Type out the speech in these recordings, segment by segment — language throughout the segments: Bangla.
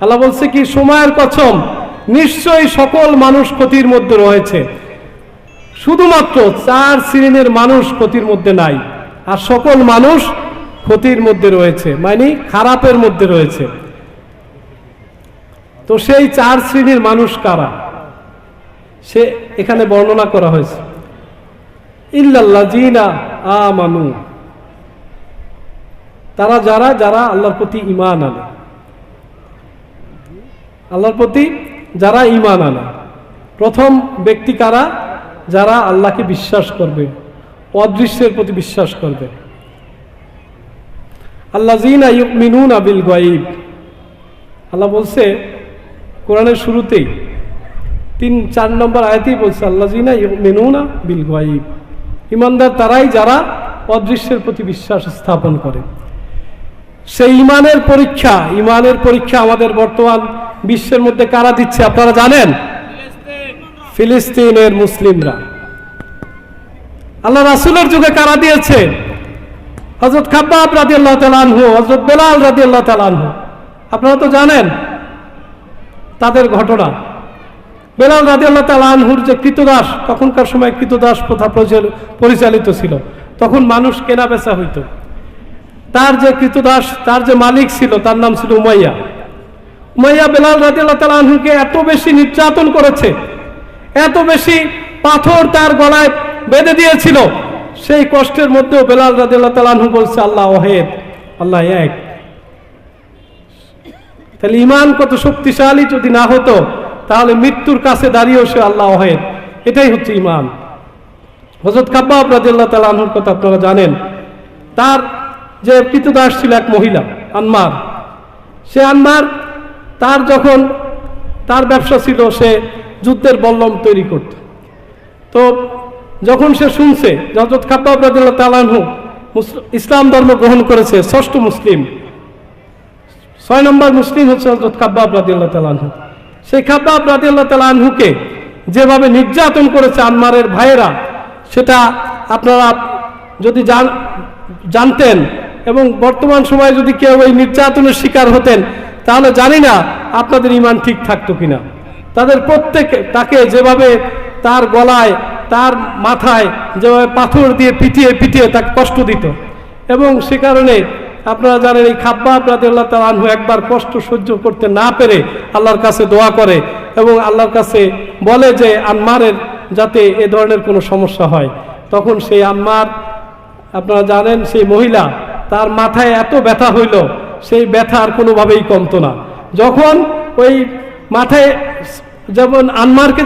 আল্লাহ বলছে কি, সময়ের কসম, নিশ্চয়ই সকল মানুষ ক্ষতির মধ্যে রয়েছে। শুধুমাত্র চার শ্রেণির মানুষ ক্ষতির মধ্যে নাই, আর সকল মানুষ ক্ষতির মধ্যে রয়েছে মানে খারাপের মধ্যে রয়েছে। তো সেই চার শ্রেণির মানুষ কারা? সে এখানে বর্ণনা করা হয়েছে। ইল্লাল্লাহ জিনা আমানু। তারা যারা যারা আল্লাহর প্রতি ইমান আনে। আল্লাহর প্রতি যারা ইমান আনে। প্রথম ব্যক্তি কারা? যারা আল্লাহকে বিশ্বাস করবে, অদৃশ্যের প্রতি বিশ্বাস করবে। আল্লাহ মিনুন আবিল গাইব আল্লাহ বলছে, কোরআনের শুরুতেই, তিন, চার নম্বর আয়াতেই বলছে আল্লাহ জিনা মেনুনা বিল গাইব ইমানদার তারাই যারা অদৃশ্যের প্রতি বিশ্বাস স্থাপন করে। সেই ইমানের পরীক্ষা ইমানের পরীক্ষা আমাদের বর্তমান বিশ্বের মধ্যে কারা দিচ্ছে আপনারা জানেন? ফিলিস্তিনের মুসলিমরা। আল্লাহ রাসুলের যুগে কারা দিয়েছে? হজরত খাব্বাব রাজি আল্লাহ তালানহু হজরত বেলাল রাজি আল্লাহ তালানহু আপনারা তো জানেন তাদের ঘটনা। বেলাল রাজি আল্লাহ তালানহুর যে কৃতদাস, তখনকার সময় কৃতদাস প্রথা পরিচালিত ছিল। তখন মানুষ কেনা বেচা হইতো। তার যে কৃতদাস, তার যে মালিক ছিল, তার নাম ছিল উমাইয়া। উমাইয়া বেলাল রাজি আল্লাহ তালানহুকে এত বেশি নির্যাতন করেছে, এত বেশি পাথর তার গলায় বেঁধে দিয়েছিল, সেই কষ্টের মধ্যেও বেলাল রাজি আল্লাহ তালানহু বলছে, আল্লাহ ওহেদ আল্লাহ এক। তাহলে ইমান কত শক্তিশালী যদি না হতো, তাহলে মৃত্যুর কাছে দাঁড়িয়েও সে আল্লাহ ওহেদ এটাই হচ্ছে ইমান হজরত কাব্বাব রাজিল্লাহ তালাহুর কথা আপনারা জানেন, তার যে কৃতদাস ছিল এক মহিলা, আনমার। সে আনমার তার যখন তার ব্যবসা ছিল, সে যুদ্ধের বল্লম তৈরি করত। তো যখন সে শুনছে যে হজরত কাব্বাব রাজিল্লাহ তালাহু ইসলাম ধর্ম গ্রহণ করেছে, ষষ্ঠ মুসলিম, ছয় নম্বর মুসলিম হচ্ছে হজরত কাব্বাব রাদিল্লাহ তালানহু সেই কাব্বাব রাদিল্লাহ তালানহুকে যেভাবে নির্যাতন করেছে আনমারের ভাইয়েরা, সেটা আপনারা যদি জান, জানতেন এবং বর্তমান সময়ে যদি কেউ এই নির্যাতনের শিকার হতেন তাহলে জানি না আপনাদের ইমান ঠিক থাকতো কিনা। তাদের প্রত্যেকে, তাকে যেভাবে তার গলায়, তার মাথায় যেভাবে পাথর দিয়ে পিটিয়ে পিটিয়ে তাকে কষ্ট দিত। এবং সে কারণে আপনারা জানেন এই খাব্বাব রাদিয়াল্লাহ তাআলা আনহু একবার কষ্ট সহ্য করতে না পেরে আল্লাহর কাছে দোয়া করে এবং আল্লাহর কাছে বলে যে, আম্মারের যাতে এ ধরনের কোনো সমস্যা হয়। তখন সেই আম্মার, আপনারা জানেন সেই মহিলা তার মাথায় এত ব্যথা হইল সেই ব্যথা আর কোনোভাবেই কমতো না। যখন ওই মাথায় যেমন আনমারকে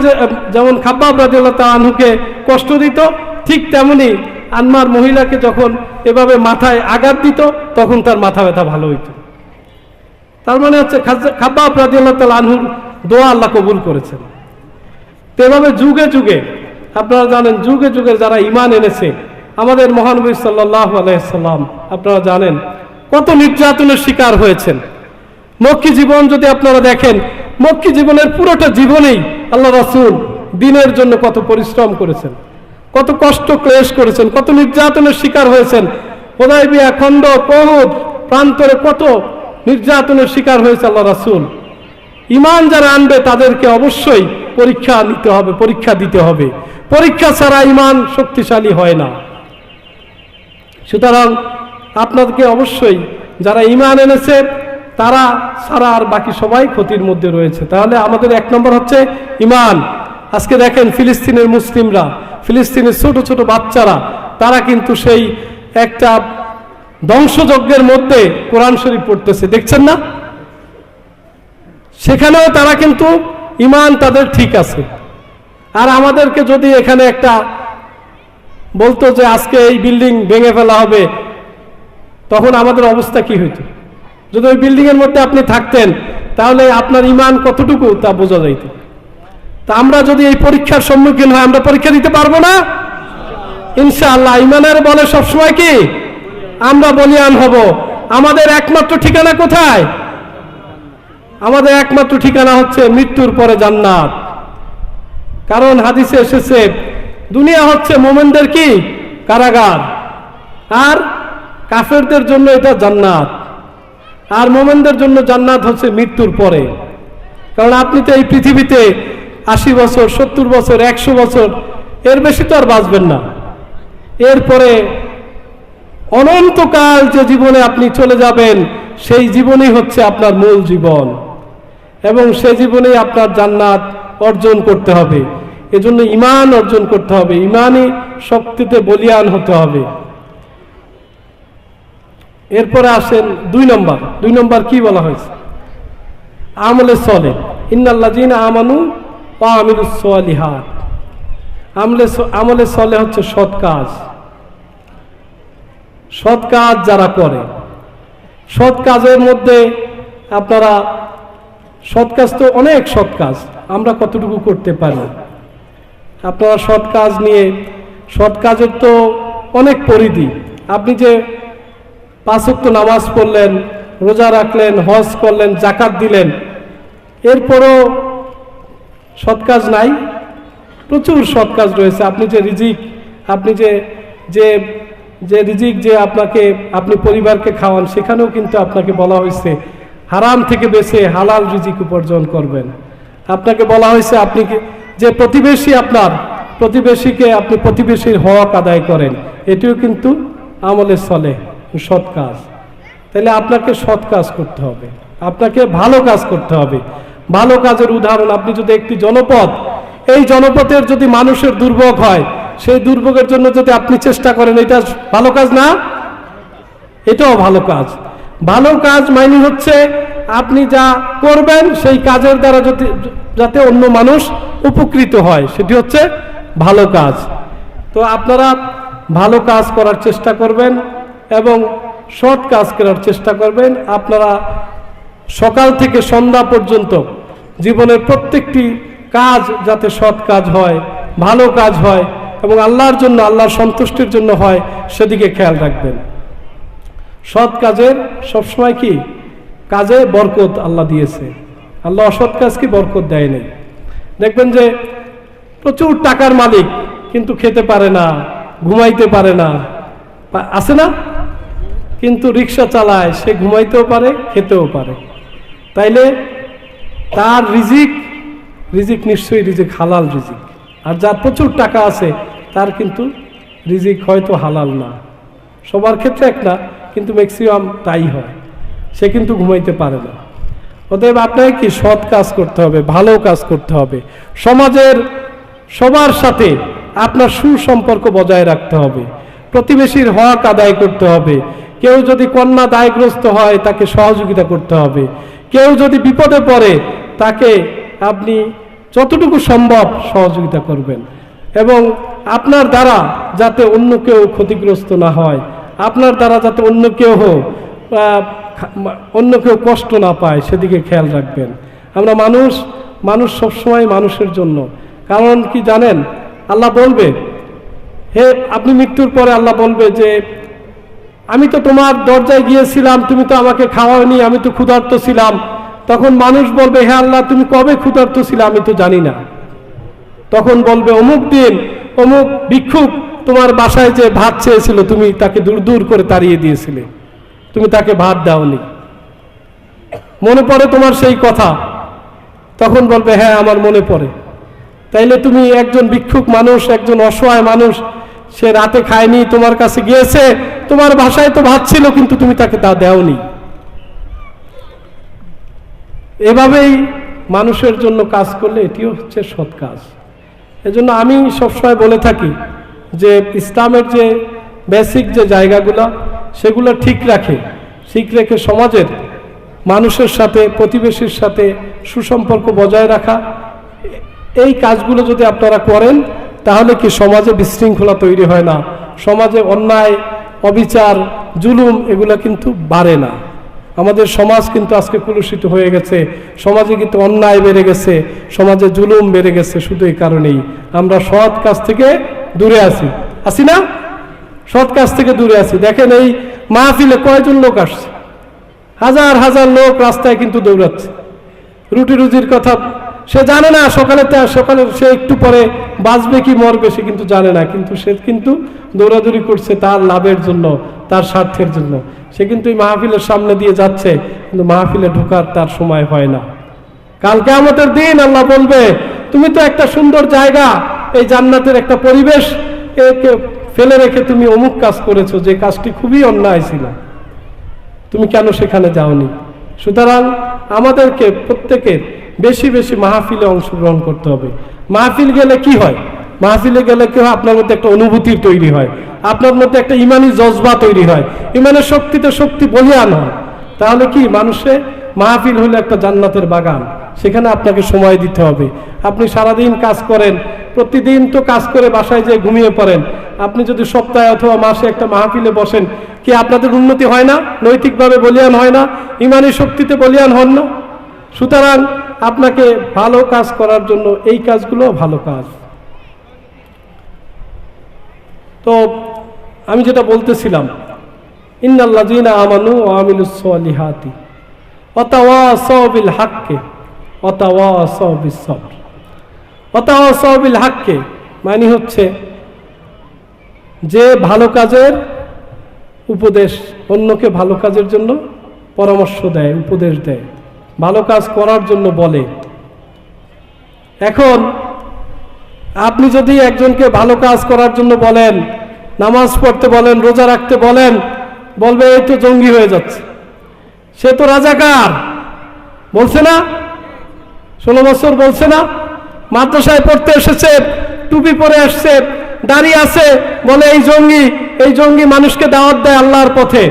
যেমন খাব্বাব তাআলা আনহুকে কষ্ট দিত, ঠিক তেমনি আনমার মহিলাকে যখন এভাবে মাথায় আঘাত দিত, তখন তার মাথা ব্যথা ভালো হইত। তার মানে হচ্ছে খাব্বাব রাদিয়াল্লাহু তাআলা আনহুর দোয়া আল্লাহ কবুল করেছেন। তো এভাবে যুগে যুগে, আপনারা জানেন যুগে যুগে যারা ইমান এনেছে, আমাদের মহানবী সাল্লাহ আলাইসাল্লাম আপনারা জানেন কত নির্যাতনের শিকার হয়েছেন। মক্কি জীবন যদি আপনারা দেখেন, মক্কি জীবনের পুরোটা জীবনেই আল্লাহ রাসূল দিনের জন্য কত পরিশ্রম করেছেন, কত কষ্ট ক্লেশ করেছেন, কত নির্যাতনের শিকার হয়েছেন। হোদাইবিয়া খন্ড কহুদ প্রান্তরে কত নির্যাতনের শিকার হয়েছে আল্লাহ রাসূল। ইমান যারা আনবে, তাদেরকে অবশ্যই পরীক্ষা নিতে হবে, পরীক্ষা দিতে হবে। পরীক্ষা ছাড়া ইমান শক্তিশালী হয় না। সুতরাং আপনাদেরকে অবশ্যই যারা ইমান এনেছে, তারা সারা আর বাকি সবাই ক্ষতির মধ্যে রয়েছে। তাহলে আমাদের এক নম্বর হচ্ছে ইমান আজকে দেখেন ফিলিস্তিনের মুসলিমরা, ফিলিস্তিনের ছোট ছোট বাচ্চারা, তারা কিন্তু সেই একটা ধ্বংসযজ্ঞের মধ্যে কোরআন শরীফ পড়তেছে। দেখছেন না? সেখানেও তারা কিন্তু ইমান তাদের ঠিক আছে। আর আমাদেরকে যদি এখানে একটা বলতো যে আজকে এই বিল্ডিং ভেঙে ফেলা হবে তখন আমাদের অবস্থা কি হইতো? যদি ওই বিল্ডিং এর মধ্যে আপনি থাকতেন, তাহলে আপনার ইমান কতটুকু তা বোঝা যাইত। তা আমরা যদি এই পরীক্ষার সম্মুখীন হয়, আমরা পরীক্ষা দিতে পারব না? ইনশাআল্লাহ, ইমানের বলে সবসময় কি? আমরা বলিয়ান হব। আমাদের একমাত্র ঠিকানা কোথায়? আমাদের একমাত্র ঠিকানা হচ্ছে মৃত্যুর পরে জান্নাত। কারণ হাদিসে এসেছে, দুনিয়া হচ্ছে মোমেনদের কি? কারাগার। আর কাফেরদের জন্য এটা জান্নাত। আর মোমেনদের জন্য জান্নাত হচ্ছে মৃত্যুর পরে। কারণ আপনি তো এই পৃথিবীতে আশি বছর, সত্তর বছর, একশো বছর, এর বেশি তো আর বাঁচবেন না। এরপরে অনন্তকাল যে জীবনে আপনি চলে যাবেন, সেই জীবনই হচ্ছে আপনার মূল জীবন। এবং সে জীবনেই আপনার জান্নাত অর্জন করতে হবে। এজন্য ইমান অর্জন করতে হবে। ইমানই শক্তিতে বলিয়ান হতে হবে। এরপরে আসেন দুই নম্বর। দুই নম্বর কি বলা হয়েছে? আমলে চলে ইন্নাল্লাজিন আমানু ও আমিরুসলিহাত আমলে আমলে চলে হচ্ছে সৎ কাজ। সৎ কাজ যারা করে। সৎ কাজের মধ্যে আপনারা, সৎ কাজ তো অনেক সৎ কাজ, আমরা কতটুকু করতে পারি? আপনারা সৎ কাজ নিয়ে, সৎ কাজের তো অনেক পরিধি। আপনি যে পাঁচক্ত নামাজ পড়লেন, রোজা রাখলেন, হজ করলেন, জাকাত দিলেন। এরপরও সৎ কাজ নাই, প্রচুর সৎ কাজ রয়েছে। আপনি যে রিজিক, আপনি যে যে যে রিজিক যে আপনাকে, আপনি পরিবারকে খাওয়ান, সেখানেও কিন্তু আপনাকে বলা হয়েছে, হারাম থেকে বেছে হালাল রিজিক উপার্জন করবেন। আপনাকে বলা হয়েছে, আপনি যে প্রতিবেশী আপনার, প্রতিবেশীকে আপনি প্রতিবেশীর হক আদায় করেন, এটিও কিন্তু আমলে চলে। সৎ কাজ। তাহলে আপনাকে সৎ কাজ করতে হবে। আপনাকে ভালো কাজ করতে হবে। ভালো কাজের উদাহরণ, আপনি যদি একটি জনপদ, এই জনপথের যদি মানুষের দুর্ভোগ হয়, সেই দুর্ভোগের জন্য যদি আপনি চেষ্টা করেন, এটা ভালো কাজ না? এটাও ভালো কাজ। ভালো কাজ মানে হচ্ছে আপনি যা করবেন, সেই কাজের দ্বারা যদি, যাতে অন্য মানুষ উপকৃত হয়, সেটি হচ্ছে ভালো কাজ। তো আপনারা ভালো কাজ করার চেষ্টা করবেন। এবং সৎ কাজ করার চেষ্টা করবেন। আপনারা সকাল থেকে সন্ধ্যা পর্যন্ত জীবনের প্রত্যেকটি কাজ যাতে সৎ কাজ হয়, ভালো কাজ হয় এবং আল্লাহর জন্য, আল্লাহর সন্তুষ্টির জন্য হয়, সেদিকে খেয়াল রাখবেন। সৎ কাজের সবসময় কি? কাজে বরকত আল্লাহ দিয়েছে। আল্লাহ অসৎ কাজকে বরকত দেয় নাই। দেখবেন যে প্রচুর টাকার মালিক কিন্তু খেতে পারে না, ঘুমাইতে পারে না। আছে না? কিন্তু রিক্সা চালায়, সে ঘুমাইতেও পারে, খেতেও পারে। তাইলে তার রিজিক রিজিক নিশ্চয়ই রিজিক, হালাল রিজিক। আর যার প্রচুর টাকা আছে, তার কিন্তু রিজিক হয়তো হালাল না। সবার ক্ষেত্রে একটা কিন্তু ম্যাক্সিমাম তাই হয়। সে কিন্তু ঘুমাইতে পারে না। অতএব আপনাকে কি সৎ কাজ করতে হবে, ভালো কাজ করতে হবে? সমাজের সবার সাথে আপনার সুসম্পর্ক বজায় রাখতে হবে। প্রতিবেশীর হক আদায় করতে হবে। কেউ যদি কন্যা দায়গ্রস্ত হয়, তাকে সহযোগিতা করতে হবে। কেউ যদি বিপদে পড়ে, তাকে আপনি যতটুকু সম্ভব সহযোগিতা করবেন। এবং আপনার দ্বারা যাতে অন্য কেউ ক্ষতিগ্রস্ত না হয়, আপনার দ্বারা যাতে অন্য কেউ অন্য কেউ কষ্ট না পায়, সেদিকে খেয়াল রাখবেন। আমরা মানুষ মানুষ সবসময় মানুষের জন্য। কারণ কি জানেন? আল্লাহ বলবে, হে, আপনি মৃত্যুর পরে আল্লাহ বলবে যে আমি তো তোমার দরজায় গিয়েছিলাম, তুমি তো আমাকে খাওয়াওনি, আমি তো ক্ষুধার্ত ছিলাম। তখন মানুষ বলবে, হে আল্লাহ, তুমি কবে ক্ষুধার্ত ছিলে আমি তো জানি না। তখন বলবে, অমুক দিন, অমুক ভিক্ষুক তোমার বাসায় যে ভাত চেয়েছিল, তুমি তাকে দূর দূর করে তাড়িয়ে দিয়েছিলে। তুমি তাকে ভাত দাওনি। মনে পড়ে তোমার সেই কথা? তখন বলবে হ্যাঁ আমার মনে পড়ে। তাইলে তুমি একজন ভিক্ষুক মানুষ, একজন অসহায় মানুষ সে রাতে খায়নি, তোমার কাছে গিয়েছে, তোমার ভাষায় তো ভাত ছিল, কিন্তু তুমি তাকে তা দেওনি। এভাবেই মানুষের জন্য কাজ করলে এটিও হচ্ছে সৎ কাজ। এজন্য আমি সবসময় বলে থাকি যে, ইসলামের যে বেসিক যে জায়গাগুলো, সেগুলো ঠিক রাখে। ঠিক রেখে সমাজের মানুষের সাথে, প্রতিবেশীর সাথে সুসম্পর্ক বজায় রাখা। এই কাজগুলো যদি আপনারা করেন তাহলে কি সমাজে বিশৃঙ্খলা তৈরি হয় না? সমাজে অন্যায়, অবিচার, জুলুম এগুলো কিন্তু বাড়ে না। আমাদের সমাজ কিন্তু আজকে কলুষিত হয়ে গেছে। সমাজে কিন্তু অন্যায় বেড়ে গেছে। সমাজে জুলুম বেড়ে গেছে শুধু এই কারণেই। আমরা সৎ কাজ থেকে দূরে আছি। আছি না? সৎ কাজ থেকে দূরে আছি। দেখেন এই মাহফিলে কয়জন লোক আসছে? হাজার হাজার লোক রাস্তায় কিন্তু দৌড়াচ্ছে। রুটি রুজির কথা সে জানে না, সকালে তা- সকালে সে একটু পরে বাঁচবে কি মরবে সে কিন্তু জানে না। কিন্তু সে কিন্তু দৌড়াদৌড়ি করছে তার লাভের জন্য, তার স্বার্থের জন্য। সে কিন্তু এই মাহফিলের সামনে দিয়ে যাচ্ছে, কিন্তু মাহফিলে ঢোকার তার সময় হয় না। কালকে আমাদের দিন আল্লাহ বলবে, তুমি তো একটা সুন্দর জায়গা, এই জান্নাতের একটা পরিবেশ, একে ফেলে রেখে তুমি অমুক কাজ করেছ, যে কাজটি খুবই অন্যায় ছিল। তুমি কেন সেখানে যাওনি? সুতরাং আমাদেরকে প্রত্যেকের বেশি বেশি মাহফিলে অংশগ্রহণ করতে হবে। মাহফিল গেলে কি হয়? মাহফিলে গেলে কি হয়? আপনার মধ্যে একটা অনুভূতির তৈরি হয়। আপনার মধ্যে একটা ইমানি জজবা তৈরি হয়। ইমানের শক্তিতে শক্তি বলিয়ান হয়। তাহলে কি? মানুষে মাহফিল হলো একটা জান্নাতের বাগান। সেখানে আপনাকে সময় দিতে হবে। আপনি সারাদিন কাজ করেন, প্রতিদিন তো কাজ করে বাসায় যেয়ে ঘুমিয়ে পড়েন। আপনি যদি সপ্তাহে অথবা মাসে একটা মাহফিলে বসেন, কি আপনাদের উন্নতি হয় না? নৈতিকভাবে বলিয়ান হয় না? ইমানি শক্তিতে বলিয়ান হন না? সুতরাং আপনাকে ভালো কাজ করার জন্য এই কাজগুলো ভালো কাজ। তো আমি যেটা বলতেছিলাম, ইন্নাল্লাযীনা আমানু ওয়া আমিলুস সালিহাতি ওয়া তাওয়াসাউ বিল হাক্কি ওয়া তাওয়াসাউ বিস সবর। ওয়া তাওয়াসাউ বিল হাক্কি মানে হচ্ছে যে ভালো কাজের উপদেশ অন্যকে ভালো কাজের জন্য পরামর্শ দেয়, উপদেশ দেয়। ভালো কাজ করার জন্য বলে। এখন আপনি যদি একজনকে ভালো কাজ করার জন্য বলেন, নামাজ পড়তে বলেন, রোজা রাখতে বলেন, বলবে এই তো জঙ্গি হয়ে যাচ্ছে। সে তো রাজাকার। বলছে না? ষোলো বছর বলছে না? মাদ্রাসায় পড়তে এসেছে, টুপি পরে আসছে দাঁড়িয়ে আছে, বলে এই জঙ্গি এই জঙ্গি মানুষকে দাওয়াত দেয় আল্লাহর পথে।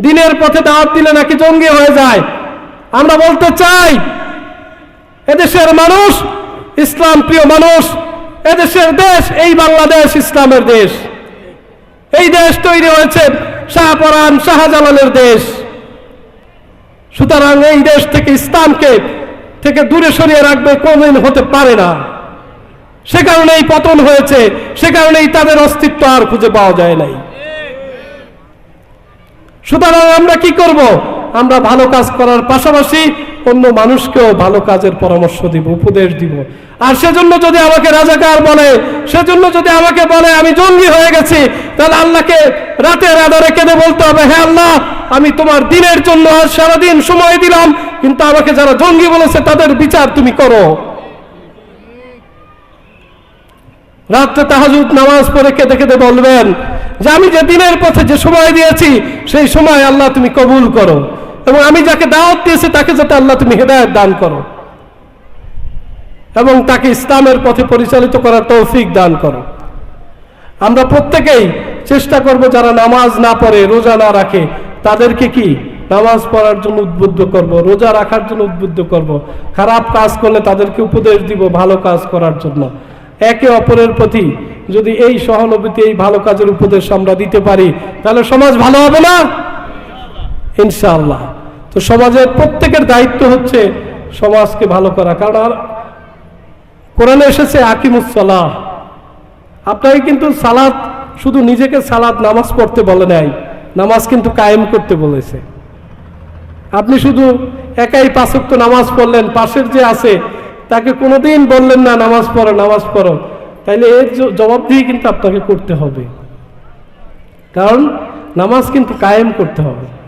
দিনের পথে দাওয়াত দিলে নাকি জঙ্গি হয়ে যায়। আমরা বলতে চাই, এদেশের মানুষ, ইসলাম প্রিয় মানুষ, এদেশের দেশ, এই বাংলাদেশ ইসলামের দেশ। এই দেশ তৈরি হয়েছে শাহপরান শাহজালালের দেশ। সুতরাং এই দেশ থেকে ইসলামকে থেকে দূরে সরিয়ে রাখবে কোনদিন হতে পারে না। সে কারণেই পতন হয়েছে, সে কারণেই তাদের অস্তিত্ব আর খুঁজে পাওয়া যায় নাই। সুতরাং আমরা কি করব? আমরা ভালো কাজ করার পাশাপাশি অন্য মানুষকেও ভালো কাজের পরামর্শ দিব, উপদেশ দিব। আর সেজন্য যদি আমাকে রাজাকার বলে, সেজন্য যদি আমাকে বলে আমি জঙ্গি হয়ে গেছি, তাহলে আল্লাহকে রাতের আধারে কেঁদে বলতে হবে হ্যাঁ আল্লাহ, আমি তোমার দিনের জন্য আর সারাদিন সময় দিলাম, কিন্তু আমাকে যারা জঙ্গি বলেছে, তাদের বিচার তুমি করো। রাত্রে তাহাজুদ নামাজ পড়ে কেঁদে কেঁদে বলবেন, যে আমি যে দিনের পথে যে সময় দিয়েছি, সেই সময় আল্লাহ তুমি কবুল করো। এবং আমি যাকে দাওয়াত দিয়েছি, তাকে যাতে আল্লাহ তুমি হেদায়ত দান করো। এবং তাকে ইসলামের পথে পরিচালিত করার তৌফিক দান করো। আমরা প্রত্যেকেই চেষ্টা করব যারা নামাজ না পড়ে, রোজা না রাখে, তাদেরকে কি? নামাজ পড়ার জন্য উদ্বুদ্ধ করব, রোজা রাখার জন্য উদ্বুদ্ধ করব। খারাপ কাজ করলে তাদেরকে উপদেশ দিব ভালো কাজ করার জন্য। একে অপরের প্রতি যদি এই সহানুভূতি, এই ভালো কাজের উপদেশ আমরা দিতে পারি, তাহলে সমাজ ভালো হবে না? ইনশাআল্লাহ। তো সমাজের প্রত্যেকের দায়িত্ব হচ্ছে সমাজকে ভালো করা। কারণ আর কোরআনে এসেছে আকিমুসলাহ আপনাকে কিন্তু সালাদ শুধু নিজেকে সালাদ নামাজ পড়তে বলে নাই, নামাজ কিন্তু কায়েম করতে বলেছে। আপনি শুধু একাই পাঁচক্ত নামাজ পড়লেন, পাশের যে আছে, তাকে কোনোদিন বললেন না, নামাজ পড়ো নামাজ পড়ো। তাইলে এর জ- জবাবদিহি কিন্তু আপনাকে করতে হবে। কারণ নামাজ কিন্তু কায়েম করতে হবে।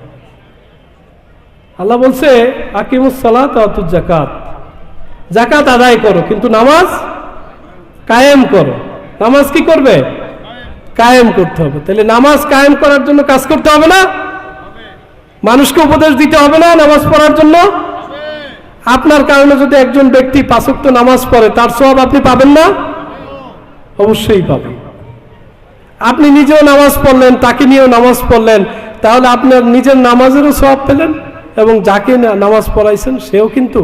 আল্লাহ বলছে জাকাত জাকাত আদায় করো, কিন্তু নামাজ কায়েম করো। নামাজ কি করবে? কায়েম করতে হবে। তাহলে নামাজ কায়েম করার জন্য কাজ করতে হবে না? মানুষকে উপদেশ দিতে হবে না নামাজ পড়ার জন্য? আপনার কারণে যদি একজন ব্যক্তি পাঁচক্ত নামাজ পড়ে, তার সব আপনি পাবেন না? অবশ্যই পাবেন। আপনি নিজেও নামাজ পড়লেন, তাকে নিয়েও নামাজ পড়লেন, তাহলে আপনার নিজের নামাজেরও সব পেলেন? এবং যাকে নামাজ পড়াইছেন, সেও কিন্তু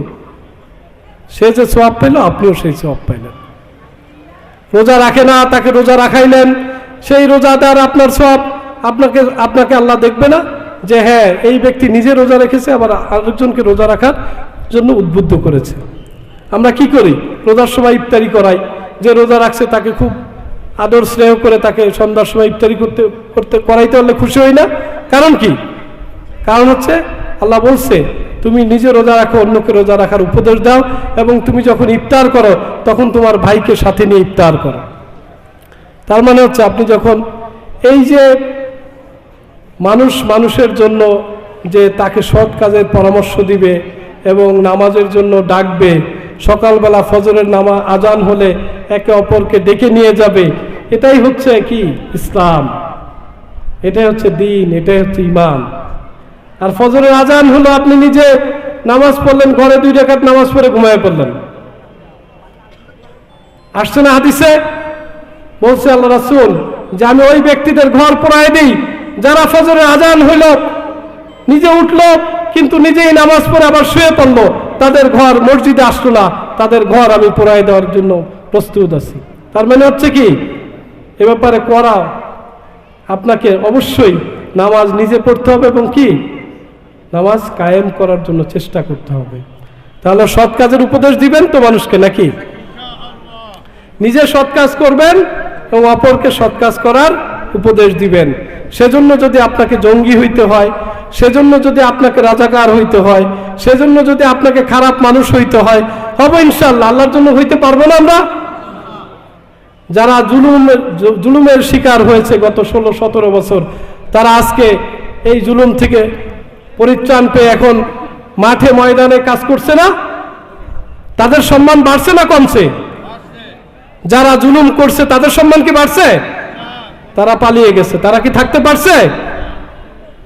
সে যে সব পেল, আপনিও সেই সব পাইলেন। রোজা রাখে না, তাকে রোজা রাখাইলেন। সেই রোজাদার আপনার সব আপনাকে আপনাকে আল্লাহ দেখবে না যে হ্যাঁ এই ব্যক্তি নিজে রোজা রেখেছে, আবার আরেকজনকে রোজা রাখার জন্য উদ্বুদ্ধ করেছে। আমরা কি করি? রোজার সময় ইফতারি করাই। যে রোজা রাখছে, তাকে খুব আদর স্নেহ করে তাকে সন্ধ্যার সময় ইফতারি করতে করতে, করাইতে হলে খুশি হই না। কারণ কি? কারণ হচ্ছে আল্লাহ বলছে, তুমি নিজে রোজা রাখো, অন্যকে রোজা রাখার উপদেশ দাও এবং তুমি যখন ইফতার করো, তখন তোমার ভাইকে সাথে নিয়ে ইফতার করো। তার মানে হচ্ছে আপনি যখন এই যে মানুষ মানুষের জন্য যে তাকে সৎ কাজের পরামর্শ দিবে এবং নামাজের জন্য ডাকবে, সকালবেলা ফজরের নামা আজান হলে একে অপরকে ডেকে নিয়ে যাবে, এটাই হচ্ছে কি? ইসলাম। এটাই হচ্ছে দিন, এটাই হচ্ছে ইমান আর ফজরের আজান হলো আপনি নিজে নামাজ পড়লেন, ঘরে দুই রেখাত নামাজ পড়ে ঘুমায় পড়লেন। আসছে না হাদিসে? বলছে আল্লাহ রাসূল, যে আমি ওই ব্যক্তিদের ঘর পড়ায় দিই, যারা ফজরের আজান হইল, নিজে উঠল, কিন্তু নিজেই নামাজ পড়ে আবার শুয়ে পড়ল, তাদের ঘর মসজিদে আসলো না, তাদের ঘর আমি পড়ায় দেওয়ার জন্য প্রস্তুত আছি। তার মানে হচ্ছে কি, এ ব্যাপারে করা আপনাকে অবশ্যই নামাজ নিজে পড়তে হবে এবং কি নামাজ কায়েম করার জন্য চেষ্টা করতে হবে। তাহলে সৎ কাজের উপদেশ দিবেন তো মানুষকে নাকি? নিজে সৎ কাজ করবেন এবং অপরকে সৎ কাজ করার উপদেশ দিবেন। সেজন্য যদি আপনাকে জঙ্গি হইতে হয়, সেজন্য যদি আপনাকে রাজাকার হইতে হয়, সেজন্য যদি আপনাকে খারাপ মানুষ হইতে হয়, হবে ইনশাল্লাহ আল্লাহর জন্য হইতে পারব না আমরা? যারা জুলুমের জুলুমের শিকার হয়েছে গত ষোলো, সতেরো বছর, তারা আজকে এই জুলুম থেকে পরিত্রাণ পেয়ে এখন মাঠে ময়দানে কাজ করছে না? তাদের সম্মান বাড়ছে না কমছে? যারা জুলুম করছে, তাদের সম্মান কি বাড়ছে? তারা পালিয়ে গেছে। তারা কি থাকতে পারছে?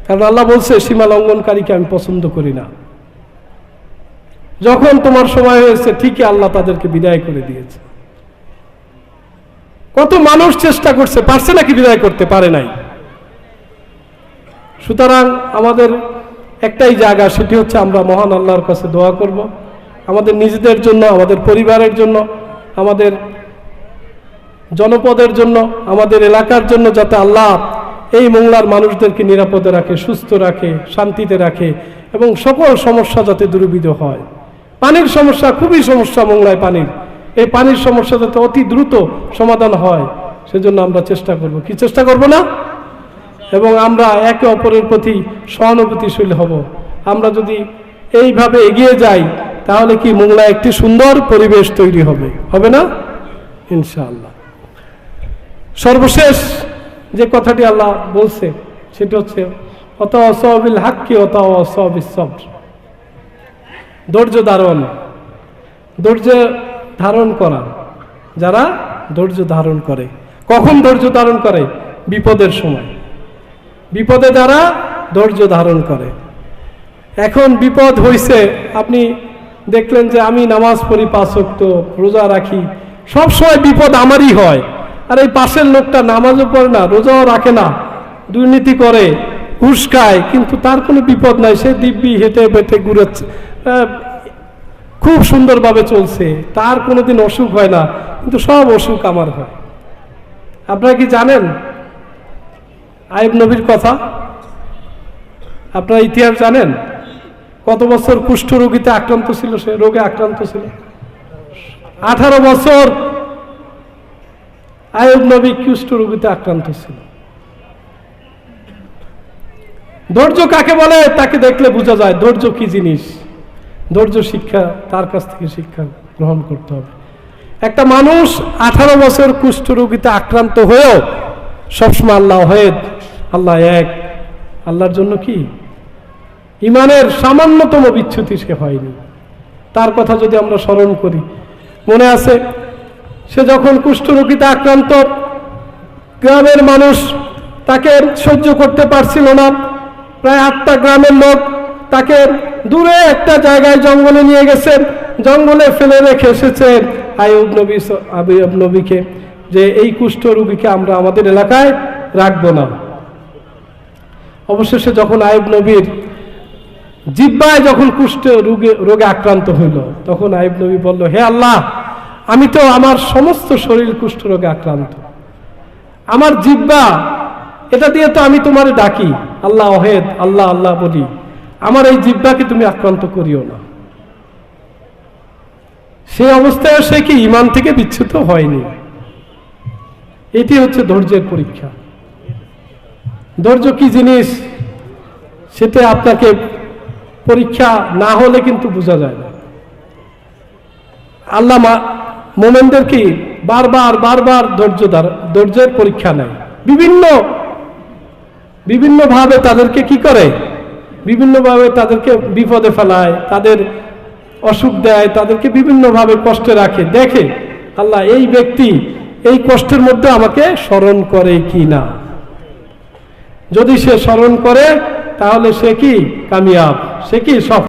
কারণ আল্লাহ বলছে, সীমা লঙ্ঘনকারীকে আমি পছন্দ করি না। যখন তোমার সময় হয়েছে, ঠিকই আল্লাহ তাদেরকে বিদায় করে দিয়েছে। কত মানুষ চেষ্টা করছে, পারছে নাকি বিদায় করতে? পারে নাই। সুতরাং আমাদের একটাই জায়গা, সেটি হচ্ছে আমরা মহান আল্লাহর কাছে দোয়া করব। আমাদের নিজেদের জন্য, আমাদের পরিবারের জন্য, আমাদের জনপদের জন্য, আমাদের এলাকার জন্য যাতে আল্লাহ এই মোংলার মানুষদেরকে নিরাপদে রাখে, সুস্থ রাখে, শান্তিতে রাখে এবং সকল সমস্যা যাতে দূরীভূত হয়। পানির সমস্যা খুবই সমস্যা মোংলায় পানির। এই পানির সমস্যা যাতে অতি দ্রুত সমাধান হয়, সেজন্য আমরা চেষ্টা করব। কি চেষ্টা করব না? এবং আমরা একে অপরের প্রতি সহানুভূতিশীল হব। আমরা যদি এইভাবে এগিয়ে যাই, তাহলে কি মোংলা একটি সুন্দর পরিবেশ তৈরি হবে? হবে না? ইনশাআল্লাহ। সর্বশেষ যে কথাটি আল্লাহ বলছে, সেটা হচ্ছে অত অসবিল হাক্কি অত অসবিল সবর। ধৈর্য ধারণ। ধৈর্য ধারণ করা। যারা ধৈর্য ধারণ করে, কখন ধৈর্য ধারণ করে? বিপদের সময়। বিপদে যারা ধৈর্য ধারণ করে। এখন বিপদ হইছে, আপনি দেখলেন যে আমি নামাজ পড়ি পাঁচ ওয়াক্ত, রোজা রাখি সব সময় বিপদ আমারই হয়। আর এই পাশের লোকটা নামাজও পড়ে না, রোজাও রাখে না, দুর্নীতি করে, ঘুষ খায়, কিন্তু তার কোনো বিপদ নাই, সে দিব্যি হেঁটে বেটে ঘুরেছে। খুব সুন্দরভাবে চলছে, তার কোনোদিন অসুখ হয় না, কিন্তু সব অসুখ আমার হয়। আপনারা কি জানেন? আইব নবীর কথা। আপনারা ইতিহাস জানেন? কত বছর কুষ্ঠ রোগীতে আক্রান্ত ছিল সে? রোগে আক্রান্ত ছিল। আঠারো বছর আয়ুব নবী কুষ্ঠ রোগীতে আক্রান্ত ছিল। ধৈর্য কাকে বলে? তাকে দেখলে বোঝা যায় ধৈর্য কি জিনিস। ধৈর্য শিক্ষা, তার কাছ থেকে শিক্ষা গ্রহণ করতে হবে। একটা মানুষ আঠারো বছর কুষ্ঠ রোগীতে আক্রান্ত হয়েও সবসময় আল্লাহ হেদ আল্লাহ এক। আল্লাহর জন্য কি? ইমানের সামান্যতম বিচ্ছুতি সে হয়নি। তার কথা যদি আমরা স্মরণ করি, মনে আছে, সে যখন কুষ্ঠরোগীতে আক্রান্ত, গ্রামের মানুষ তাকে সহ্য করতে পারছিল না। প্রায় আটটা গ্রামের লোক তাকে দূরে একটা জায়গায় জঙ্গলে নিয়ে গেছেন জঙ্গলে ফেলে রেখে এসেছেন আয়ুব নবী আবিব নবীকে। যে এই কুষ্ঠ রোগীকে আমরা আমাদের এলাকায় রাখব না। অবশেষে যখন আয়ুব নবীর জিব্বায় যখন কুষ্ঠ রোগে রোগে আক্রান্ত হইল, তখন আইব নবী বলল, হে আল্লাহ, আমি তো আমার সমস্ত শরীর কুষ্ঠ রোগে আক্রান্ত। আমার জিব্বা, এটা দিয়ে তো আমি তোমার ডাকি। আল্লাহ অহেদ, আল্লাহ আল্লাহ বলি, আমার এই জিব্বাকে তুমি আক্রান্ত করিও না। সেই অবস্থায় সে কি ইমান থেকে বিচ্ছুত হয়নি? এটি হচ্ছে ধৈর্যের পরীক্ষা। ধৈর্য কি জিনিস? সেটা আপনাকে পরীক্ষা না হলে কিন্তু বোঝা যায় না। আল্লাহ মোমেনদের কি বারবার বারবার ধৈর্য ধৈর্যের পরীক্ষা নেয়? বিভিন্ন, বিভিন্নভাবে তাদেরকে কি করে? বিভিন্নভাবে তাদেরকে বিপদে ফেলায়, তাদের অসুখ দেয়, তাদেরকে বিভিন্নভাবে কষ্টে রাখে। দেখে, আল্লাহ, এই ব্যক্তি এই কষ্টের মধ্যে আমাকে স্মরণ করে কি না? যদি সে স্মরণ করে, তাহলে সে কি কামিয়াব? সে কি সফল?